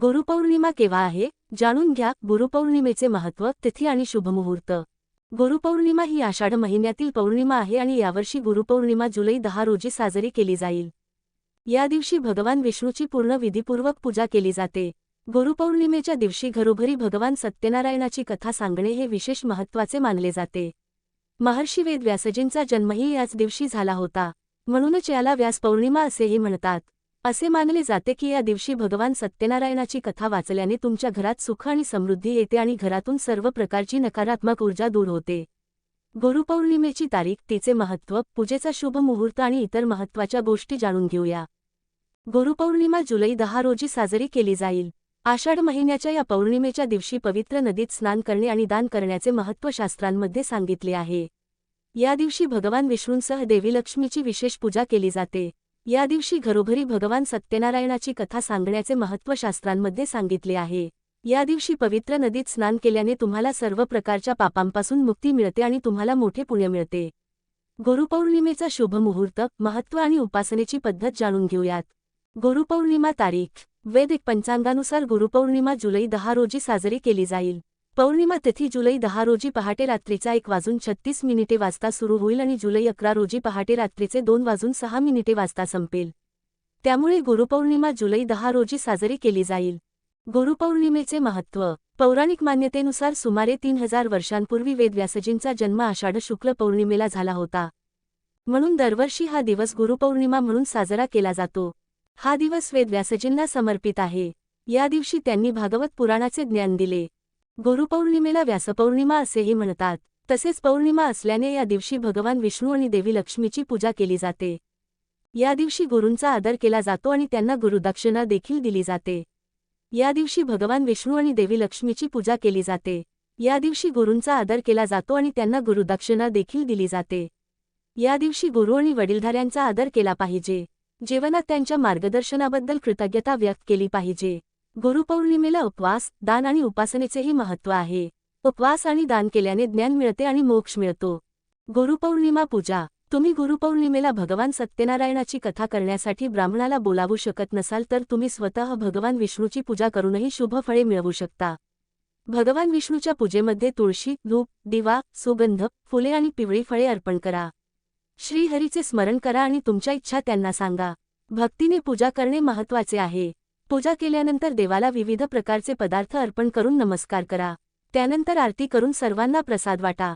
गुरुपौर्णिमा केव्हा आहे? जाणून घ्या. गुरुपौर्णिमेचे महत्त्व तिथी आणि शुभमुहूर्त. गुरुपौर्णिमा ही आषाढ महिन्यातील पौर्णिमा आहे आणि यावर्षी गुरुपौर्णिमा जुलै दहा रोजी साजरी केली जाईल. या दिवशी भगवान विष्णूची पूर्ण विधीपूर्वक पूजा केली जाते. गुरुपौर्णिमेच्या दिवशी घरोघरी भगवान सत्यनारायणाची कथा सांगणे हे विशेष महत्त्वाचे मानले जाते. महर्षी वेद व्यासजींचा जन्मही याच दिवशी झाला होता. म्हणूनच याला व्यासपौर्णिमा असेही म्हणतात. असे मानले जाते की या दिवशी भगवान सत्यनारायणाची कथा वाचल्याने तुमच्या घरात सुख आणि समृद्धी येते आणि घरातून सर्व प्रकारची नकारात्मक ऊर्जा दूर होते. गुरुपौर्णिमेची तारीख तिचे महत्त्व पूजेचा शुभ मुहूर्त आणि इतर महत्त्वाच्या गोष्टी जाणून घेऊया. गुरुपौर्णिमा जुलै दहा रोजी साजरी केली जाईल. आषाढ महिन्याच्या या पौर्णिमेच्या दिवशी पवित्र नदीत स्नान करणे आणि दान करण्याचे महत्त्व शास्त्रांमध्ये सांगितले आहे. या दिवशी भगवान विष्णूंसह देवी लक्ष्मीची विशेष पूजा केली जाते. या दिवशी घरोघरी भगवान सत्यनारायणाची कथा सांगण्याचे महत्त्व शास्त्रांमध्ये सांगितले आहे. या दिवशी पवित्र नदीत स्नान केल्याने तुम्हाला सर्व प्रकारच्या पापांपासून मुक्ती मिळते आणि तुम्हाला मोठे पुण्य मिळते. गुरुपौर्णिमेचा शुभ मुहूर्त महत्त्व आणि उपासनेची पद्धत जाणून घेऊयात. गुरुपौर्णिमा तारीख वैदिक पंचांगानुसार गुरुपौर्णिमा जुलै दहा रोजी साजरी केली जाईल. पौर्णिमा तिथी जुलै दहा रोजी पहाटे रात्रीचा एक वाजून छत्तीस मिनिटे वाजता सुरू होईल आणि जुलै अकरा रोजी पहाटे रात्रीचे दोन वाजून सहा मिनिटे वाजता संपेल. त्यामुळे गुरुपौर्णिमा जुलै दहा रोजी साजरी केली जाईल. गुरुपौर्णिमेचे महत्त्व. पौराणिक मान्यतेनुसार सुमारे तीन हजार वर्षांपूर्वी वेदव्यासजींचा जन्म आषाढ शुक्ल पौर्णिमेला झाला होता. म्हणून दरवर्षी हा दिवस गुरुपौर्णिमा म्हणून साजरा केला जातो. हा दिवस वेदव्यासजींना समर्पित आहे. या दिवशी त्यांनी भागवत पुराणाचे ज्ञान दिले. गुरुपौर्णिमेला व्यासपौर्णिमा असेही म्हणतात. तसेच पौर्णिमा असल्याने या दिवशी भगवान विष्णू आणि देवी लक्ष्मीची पूजा केली जाते. या दिवशी गुरूंचा आदर केला जातो आणि त्यांना गुरुदक्षिणा देखील दिली जाते. या दिवशी भगवान विष्णू आणि देवी लक्ष्मीची पूजा केली जाते. या दिवशी गुरूंचा आदर केला जातो आणि त्यांना गुरुदक्षिणा देखील दिली जाते. या दिवशी गुरु आणि वडीलधाऱ्यांचा आदर केला पाहिजे. जीवनात त्यांच्या मार्गदर्शनाबद्दल कृतज्ञता व्यक्त केली पाहिजे. गुरुपौर्णिमेला उपवास दान आणि उपासनेचेही महत्त्व आहे. उपवास आणि दान केल्याने ज्ञान मिळते आणि मोक्ष मिळतो. गुरुपौर्णिमा पूजा. तुम्ही गुरुपौर्णिमेला भगवान सत्यनारायणाची कथा करण्यासाठी ब्राह्मणाला बोलावू शकत नसाल तर तुम्ही स्वतः भगवान विष्णूची पूजा करूनही शुभ फळे मिळवू शकता. भगवान विष्णूच्या पूजेमध्ये तुळशी धूप दिवा सुगंध फुले आणि पिवळी फळे अर्पण करा. श्रीहरीचे स्मरण करा आणि तुमच्या इच्छा त्यांना सांगा. भक्तीने पूजा करणे महत्त्वाचे आहे. पूजा केल्यानंतर देवाला विविध प्रकारचे पदार्थ अर्पण करून नमस्कार करा. त्यानंतर आरती करून सर्वांना प्रसाद वाटा.